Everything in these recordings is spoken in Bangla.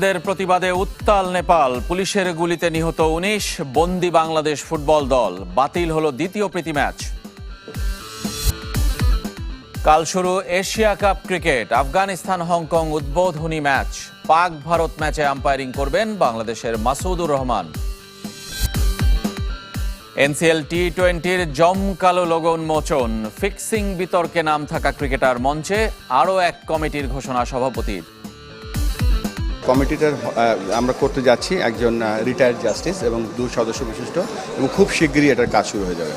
বন্ধের প্রতিবাদে উত্তাল নেপাল। পুলিশের গুলিতে নিহত উনিশ, বন্দি বাংলাদেশ ফুটবল দল। বাতিল হলো দ্বিতীয় প্রীতি ম্যাচ। কাল শুরু Asia cup cricket. Afghanistan, Hong Kong উদ্বোধনী ম্যাচ। পাক ভারত ম্যাচে আম্পায়ারিং করবেন বাংলাদেশের মাসুদুর রহমান। এনসিএল টি টোয়েন্টির জমকালো লোগো উন্মোচন ফিক্সিং বিতর্কে নাম থাকা ক্রিকেটার মঞ্চে আরও এক কমিটির ঘোষণা সভাপতির। কমিটিটার আহ, আমরা করতে যাচ্ছি একজন রিটায়ার্ড জাস্টিস এবং দু সদস্য বিশিষ্ট এবং খুব শিগগিরই এটার কাজ শুরু হয়ে যাবে।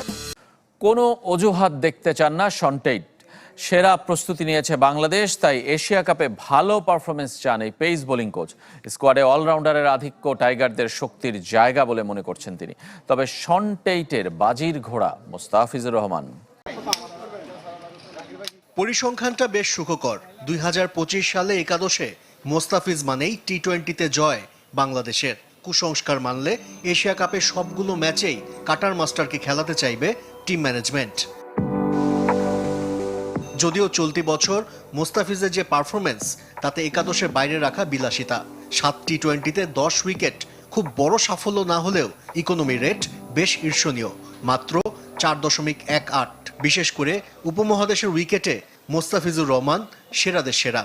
কোনো অজুহাত দেখতে চান না শন্টেইট সেরা প্রস্তুতি নিয়েছে বাংলাদেশ তাই এশিয়া কাপে ভালো পারফরমেন্স চান এই পেস বোলিং কোচ। স্কোয়াডে অলরাউন্ডারের আধিক্য টাইগারদের শক্তির জায়গা বলে মনে করছেন তিনি। তবে শন্টেইটের বাজির ঘোড়া মোস্তাফিজুর রহমান। পরিসংখ্যানটা বেশ সুখকর। দুই হাজার পঁচিশ সালে একাদশে মোস্তাফিজ মানেই টি টোয়েন্টিতে জয় বাংলাদেশের। কুসংস্কার মানলে এশিয়া কাপের সবগুলো ম্যাচেই কাটার মাস্টারকে খেলাতে চাইবে টিম ম্যানেজমেন্ট। যদিও চলতি বছর মোস্তাফিজের যে পারফরমেন্স তাতে একাদশের বাইরে রাখা বিলাসিতা। সাত টি টোয়েন্টিতে দশ উইকেট খুব বড় সাফল্য না হলেও ইকোনমি রেট বেশ ঈর্ষণীয়। মাত্র চার দশমিক এক আট। বিশেষ করে উপমহাদেশের উইকেটে মোস্তাফিজুর রহমান সেরাদের সেরা।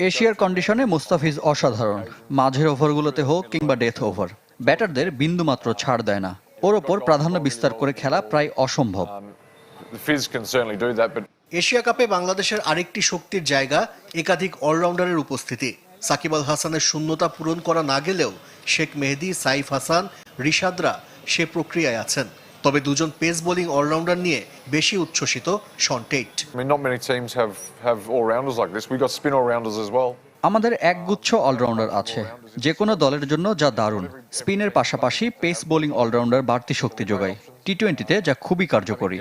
এশিয়ার কন্ডিশনে মুস্তাফিজ অসাধারণ। মাঝের ওভারগুলোতে হোক কিংবা ডেথ ওভার ব্যাটারদের বিন্দুমাত্র ছাড় দেয় না। ওর ওপর প্রাধান্য বিস্তার করে খেলা প্রায় অসম্ভব। But এশিয়া কাপে বাংলাদেশের আরেকটি শক্তির জায়গা একাধিক অলরাউন্ডারের উপস্থিতি। সাকিব আল হাসানের শূন্যতা পূরণ করা না গেলেও শেখ মেহেদি সাইফ হাসান রিশাদরা সে প্রক্রিয়ায় আছেন। তবে দুজন পেস বোলিং অলরাউন্ডার নিয়ে বেশি উচ্ছ্বসিত শন টেট. আমাদের একগুচ্ছ অলরাউন্ডার আছে যে কোনো দলের জন্য যা দারুণ। স্পিনের পাশাপাশি পেস বোলিং অলরাউন্ডার বাড়তি শক্তি যোগায়। টি টোয়েন্টিতে যা খুবই কার্যকরী।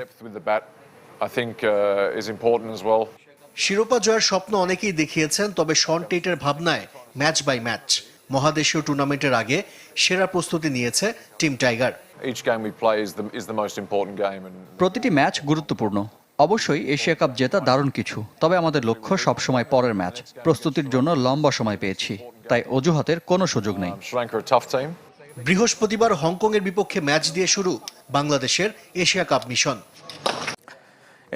Uh. শিরোপা জয়ের স্বপ্ন অনেকেই দেখিয়েছেন তবে শন টেইটের ভাবনায় ম্যাচ বাই ম্যাচ। মহাদেশীয় টুর্নামেন্টের আগে সেরা প্রস্তুতি নিয়েছে team tiger. Each game we play is the is the most important game, and প্রতিটি ম্যাচ গুরুত্বপূর্ণ। অবশ্যই এশিয়া কাপ জেতা দারুণ কিছু তবে আমাদের লক্ষ্য সবসময় পরের ম্যাচ। প্রস্তুতির জন্য লম্বা সময় পেয়েছি তাই অজুহাতের কোনো সুযোগ নেই। Um. বৃহস্পতিবার হংকংয়ের বিপক্ষে ম্যাচ দিয়ে শুরু বাংলাদেশের এশিয়া কাপ মিশন।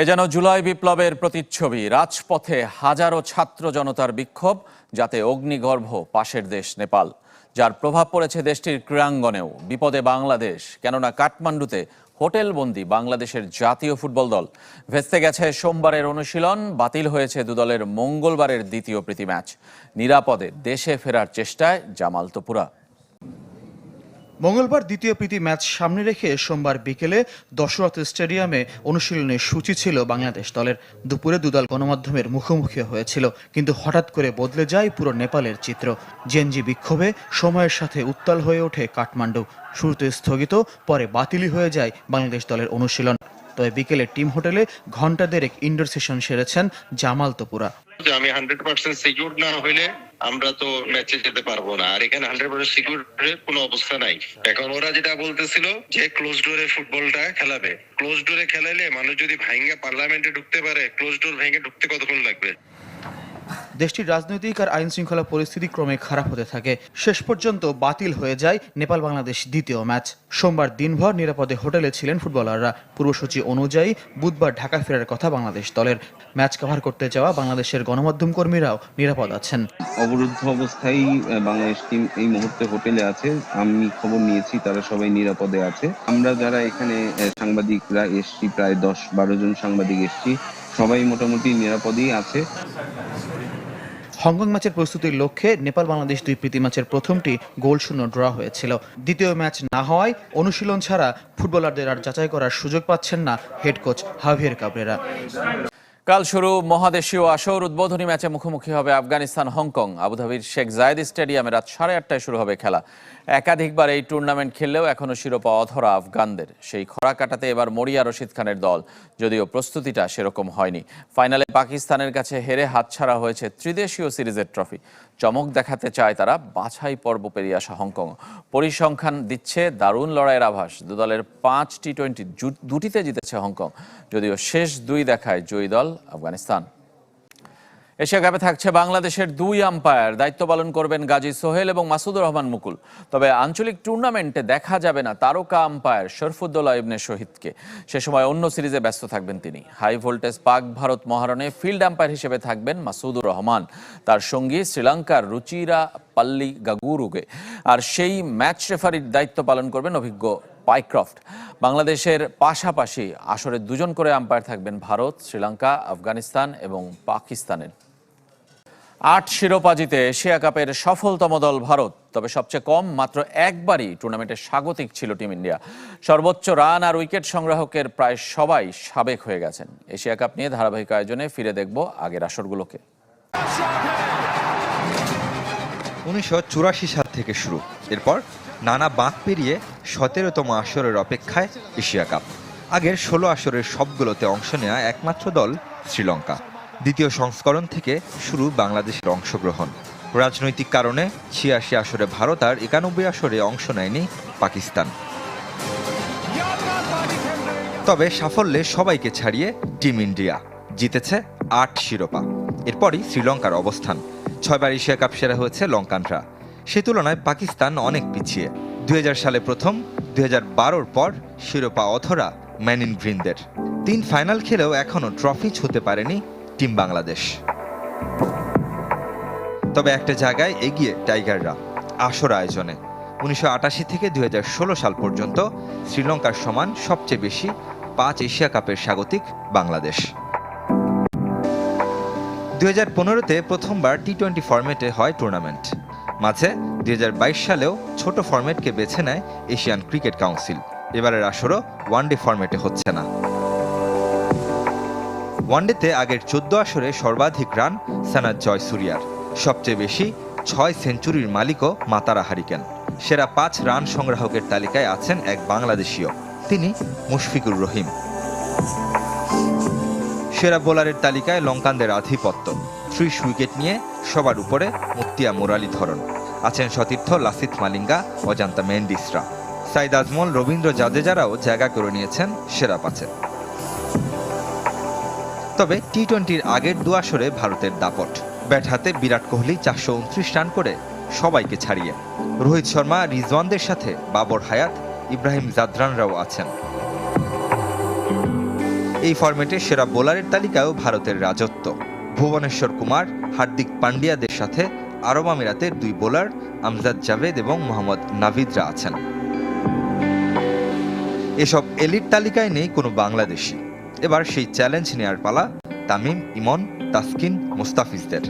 এ যেন জুলাই বিপ্লবের প্রতিচ্ছবি রাজপথে হাজারো ছাত্র জনতার বিক্ষোভ যাতে অগ্নিগর্ভ পাশের দেশ নেপাল। যার প্রভাব পড়েছে দেশটির ক্রীড়াঙ্গনেও। বিপদে বাংলাদেশ, কেননা কাঠমান্ডুতে হোটেলবন্দি বাংলাদেশের জাতীয় ফুটবল দল। ভেস্তে গেছে সোমবারের অনুশীলন, বাতিল হয়েছে দুদলের মঙ্গলবারের দ্বিতীয় প্রীতি ম্যাচ। নিরাপদে দেশে ফেরার চেষ্টায় জামাল তোপুরা মঙ্গলবার দ্বিতীয় প্রীতি ম্যাচ সামনে রেখে সোমবার বিকেলে দশরথ স্টেডিয়ামে অনুশীলনের সূচি ছিল বাংলাদেশ দলের। দুপুরে দুদল গণমাধ্যমের মুখোমুখি হয়েছিল, কিন্তু হঠাৎ করে বদলে যায় পুরো নেপালের চিত্র। জেনজি বিক্ষোভে সময়ের সাথে উত্তাল হয়ে ওঠে কাঠমান্ডু। শুরুতে স্থগিত, পরে বাতিলই হয়ে যায় বাংলাদেশ দলের অনুশীলন। তবে বিকেলে টিম হোটেলে ঘণ্টা দেড়েক ইনডোর সেশন সেরেছেন জামাল তোপুরা আমি হান্ড্রেড পার্সেন্ট সিকিউর না হইলে আমরা তো ম্যাচে যেতে পারব না। আর এখানে হান্ড্রেড পার্সেন্ট সিকিউর কোনো অবস্থা নাই। এখন ওরা যেটা বলতেছিল যে ক্লোজ ডোরে ফুটবলটা খেলাবে। ক্লোজ ডোরে খেলাইলে মানুষ যদি ভাইঙ্গা পার্লামেন্টে ঢুকতে পারে ক্লোজ ডোর ভেঙে ঢুকতে কতক্ষণ লাগবে? দেশটির রাজনৈতিক আর আইন শৃঙ্খলা পরিস্থিতি ক্রমে খারাপ হতে থাকে। শেষ পর্যন্ত বাতিল হয়ে যায় নেপাল বাংলাদেশ দ্বিতীয় ম্যাচ। সোমবার দিনভর নিরাপদে হোটেলে ছিলেন ফুটবলাররা। পূর্বসূচি অনুযায়ী বুধবার ঢাকা ফেরার কথা বাংলাদেশ দলের। ম্যাচ কভার করতে যাওয়া বাংলাদেশের গণমাধ্যম কর্মীরাও নিরাপদ আছেন। অবরুদ্ধ অবস্থায় বাংলাদেশ টিম এই মুহূর্তে হোটেলে আছে। আমি খবর নিয়েছি, তারা সবাই নিরাপদে আছে। আমরা যারা এখানে সাংবাদিকরা এসছি, প্রায় দশ বারো জন সাংবাদিক এসছি। সবাই মোটামুটি নিরাপদেই আছে। হংকং ম্যাচের প্রস্তুতির লক্ষ্যে নেপাল বাংলাদেশ দুই প্রীতি ম্যাচের প্রথমটি গোল শূন্য ড্র হয়েছিল। দ্বিতীয় ম্যাচ না হওয়ায় অনুশীলন ছাড়া ফুটবলারদের আর যাচাই করার সুযোগ পাচ্ছেন না হেড কোচ হাভিয়ার কাবরেরা। কাল শুরু মহাদেশীয় আসর, উদ্বোধনী ম্যাচে মুখোমুখি হবে আফগানিস্তান হংকং। আবুধাবির শেখ জায়েদ স্টেডিয়ামে রাত সাড়ে আটটায় শুরু হবে খেলা। একাধিকবার এই টুর্নামেন্ট খেললেও এখনও শিরোপা অধরা আফগানদের। সেই খরা কাটাতে এবার মরিয়া রশিদ খানের দল, যদিও প্রস্তুতিটা সেরকম হয়নি। ফাইনালে পাকিস্তানের কাছে হেরে হাতছাড়া হয়েছে ত্রিদেশীয় সিরিজের ট্রফি। চমক দেখাতে চায় তারা বাছাই পর্ব পেরিয়ে আসা হংকং। পরিসংখ্যান দিচ্ছে দারুণ লড়াইয়ের আভাস। দুদলের পাঁচ টি টোয়েন্টি দুটিতে জিতেছে হংকং, যদিও শেষ দুই দেখায় জয়ী দল আফগানিস্তান। এশিয়া কাপে থাকছে বাংলাদেশের দুই আম্পায়ার দায়িত্ব পালন করবেন গাজী সোহেল এবং মাসুদুর রহমান মুকুল। তবে আঞ্চলিক টুর্নামেন্টে দেখা যাবে না তারকা আম্পায়ার শরফুদ্দোল্লা ইবনে শহীদকে। সে সময় অন্য সিরিজে ব্যস্ত থাকবেন তিনি। হাই ভোল্টেজ পাক ভারত মহারণে ফিল্ড আম্পায়ার হিসেবে থাকবেন মাসুদুর রহমান। তার সঙ্গী শ্রীলঙ্কার রুচিরা পাল্লি গাগুরুগে আর সেই ম্যাচ রেফারির দায়িত্ব পালন করবেন অভিজ্ঞ পাইক্রফট। বাংলাদেশের পাশাপাশি আসরে দুজন করে আম্পায়ার থাকবেন ভারত, শ্রীলঙ্কা, আফগানিস্তান এবং পাকিস্তানের। আট শিরোপা জিতে এশিয়া কাপের সফলতম দল ভারত, তবে সবচেয়ে কম মাত্র একবারই টুর্নামেন্টে স্বাগতিক ছিল টিম ইন্ডিয়া। সর্বোচ্চ রান আর উইকেট সংগ্রাহকের প্রায় সবাই সাবেক হয়ে গেছেন। এশিয়া কাপ নিয়ে ধারাবাহিক আয়োজনে ফিরে দেখব আগের আসরগুলোকে। উনিশশো চুরাশি সাল থেকে শুরু। এরপর নানা বাঁক পেরিয়ে সতেরোতম আসরের অপেক্ষায় এশিয়া কাপ। আগের ষোলো আসরের সবগুলোতে অংশ নেওয়া একমাত্র দল শ্রীলঙ্কা। দ্বিতীয় সংস্করণ থেকে শুরু বাংলাদেশের অংশগ্রহণ। রাজনৈতিক কারণে ছিয়াশি আসরে ভারত আর একানব্বই আসরে অংশ নেয়নি পাকিস্তান। তবে সাফল্যে সবাইকে ছাড়িয়ে টিম ইন্ডিয়া। জিতেছে আট শিরোপা। এরপরই শ্রীলঙ্কার অবস্থান। ছয়বার এশিয়া কাপ সেরা হয়েছে লঙ্কানরা। সে তুলনায় পাকিস্তান অনেক পিছিয়ে। দুই হাজার সালে প্রথম দুই হাজার পর শিরোপা অথরা ম্যানিন গ্রিনদের। তিন ফাইনাল খেলেও এখনও ট্রফি ছুঁতে পারেনি টিম বাংলাদেশ। তবে একটা জায়গায় এগিয়ে টাইগাররা আসর আয়োজনে। উনিশশো আটাশি থেকে দুই হাজার ষোলো সাল পর্যন্ত শ্রীলঙ্কার সমান সবচেয়ে বেশি পাঁচ এশিয়া কাপের স্বাগতিক বাংলাদেশ। দুই হাজার পনেরোতে প্রথমবার টি টোয়েন্টি ফরম্যাটে হয় টুর্নামেন্ট। মাঝে দুই হাজার বাইশ সালেও ছোট ফরম্যাটকে বেছে নেয় এশিয়ান ক্রিকেট কাউন্সিল। এবারের আসরও ওয়ানডে ফরম্যাটে হচ্ছে না। ওয়ানডেতে আগের চোদ্দ আসরে সর্বাধিক রান সানাদ জয়সুরিয়ার। সবচেয়ে বেশি ছয় সেঞ্চুরির মালিকও মাতারা হারিকেন। সেরা পাঁচ রান সংগ্রাহকের তালিকায় আছেন এক বাংলাদেশীয়, তিনি মুশফিকুর রহিম। সেরা বোলারের তালিকায় লঙ্কানদের আধিপত্য, ত্রিশ উইকেট নিয়ে সবার উপরে মুক্তিয়া মুরালীধরন আছেন সতীর্থ লাসিত মালিঙ্গা, অজান্তা মেন্ডিসরা সাইদ আজমল, রবীন্দ্র জাদেজারাও জায়গা করে নিয়েছেন সেরা পাঁচে। তবে টি টোয়েন্টির আগের দু আসরে ভারতের দাপট। ব্যাট হাতে বিরাট কোহলি চারশো উনত্রিশ রান করে সবাইকে ছাড়িয়ে। রোহিত শর্মা, রিজওয়ানদের সাথে বাবর হায়াত, ইব্রাহিম জাদরানরাও আছেন। এই ফরম্যাটে সেরা বোলারের তালিকায়ও ভারতের রাজত্ব। ভুবনেশ্বর কুমার, হার্দিক পান্ডিয়াদের সাথে আরব আমিরাতের দুই বোলার আমজাদ জাভেদ এবং মোহাম্মদ নাভিদরা আছেন। এসব এলিট তালিকায় নেই কোনো বাংলাদেশি। এবার সেই চ্যালেঞ্জ নেয়ার পালা তামিম ইমন তাসকিন মুস্তাফিজদের।